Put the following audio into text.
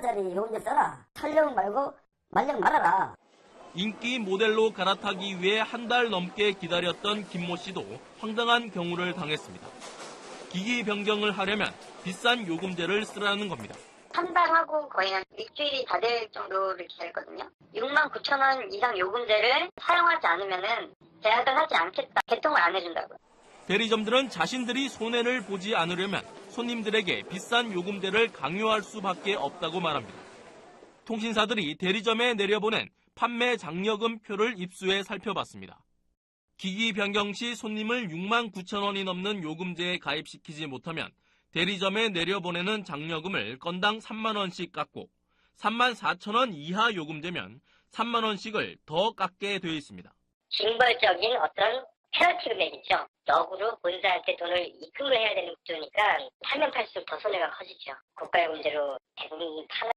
10만원짜리 요금제 써라. 살려면 말고 말려 말아라. 인기 모델로 갈아타기 위해 한 달 넘게 기다렸던 김모 씨도 황당한 경우를 당했습니다. 기기 변경을 하려면 비싼 요금제를 쓰라는 겁니다. 한 달 하고 거의 한 일주일이 다 될 정도를 기다렸거든요. 6만 9천 원 이상 요금제를 사용하지 않으면 은 계약을 하지 않겠다. 개통을 안 해준다고요. 대리점들은 자신들이 손해를 보지 않으려면 손님들에게 비싼 요금제를 강요할 수밖에 없다고 말합니다. 통신사들이 대리점에 내려보낸 판매 장려금 표를 입수해 살펴봤습니다. 기기 변경 시 손님을 6만 9천 원이 넘는 요금제에 가입시키지 못하면 대리점에 내려보내는 장려금을 건당 3만 원씩 깎고 3만 4천 원 이하 요금제면 3만 원씩을 더 깎게 되어 있습니다. 징벌적인 어떤 페널티 금액이죠. 역으로 본사한테 돈을 입금을 해야 되는 구조니까 팔면 팔수록 더 손해가 커지죠. 고가의 문제로 대부분 파